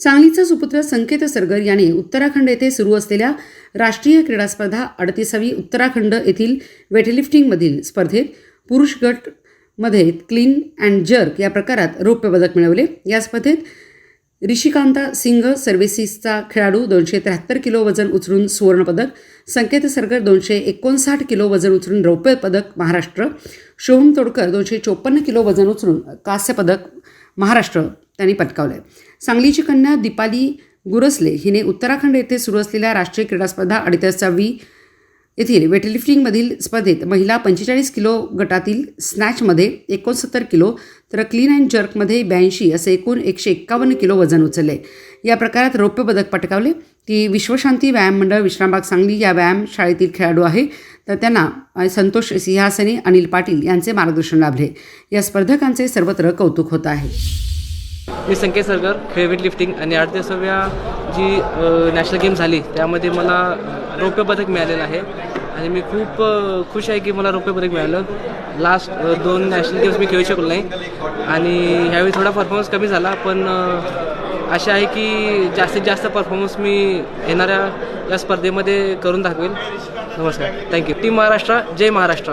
सांगलीचा सुपुत्र संकेत सरगर याने उत्तराखंड येथे सुरू असलेल्या राष्ट्रीय क्रीडा स्पर्धा अडतीसावी उत्तराखंड येथील वेटलिफ्टिंगमधील स्पर्धेत पुरुष गटमध्ये क्लीन अँड जर्क या प्रकारात रौप्य पदक मिळवले. या स्पर्धेत ऋषिकांता सिंग सर्व्हिसिसचा खेळाडू दोनशे त्र्याहत्तर किलो वजन उचलून सुवर्णपदक संकेत सरगर दोनशे एकोणसाठ किलो वजन उचलून रौप्य पदक महाराष्ट्र शोभम तोडकर दोनशे चोपन्न किलो वजन उचलून कांस्य पदक महाराष्ट्र त्यांनी पटकावलं आहे सांगलीची कन्या दीपाली गुरसले हिने उत्तराखंड येथे सुरू असलेल्या राष्ट्रीय क्रीडा स्पर्धा अडीचसावी येथील वेटलिफ्टिंगमधील स्पर्धेत महिला पंचेचाळीस किलो गटातील स्नॅचमध्ये एकोणसत्तर किलो तर क्लीन अँड जर्कमध्ये ब्याऐंशी असे एकूण एकशे एक्कावन्न किलो वजन उचलले. या प्रकारात रौप्य पदक पटकावले. ती विश्वशांती व्यायाम मंडळ विश्रामबाग सांगली या व्यायाम शाळेतील खेळाडू आहे. तर त्यांना संतोष सिंहासने अनिल पाटील यांचे मार्गदर्शन लाभले. या स्पर्धकांचे सर्वत्र कौतुक होत आहे. मी संकेत सरगर खेळ वेट लिफ्टिंग आणि आठ दिवसाव्या जी नॅशनल गेम झाली त्यामध्ये मला रौप्य पदक मिळालेलं आहे. आणि मी खूप खुश आहे की मला रौप्य पदक मिळालं. लास्ट दोन नॅशनल गेम्स मी खेळू शकलो नाही. आणि ह्यावेळी थोडा परफॉर्मन्स कमी झाला पण असे आशा आहे की जास्तीत जास्त परफॉर्मन्स मी येणाऱ्या या स्पर्धेमध्ये करून दाखवेल. नमस्कार. थँक्यू टीम महाराष्ट्र जय महाराष्ट्र.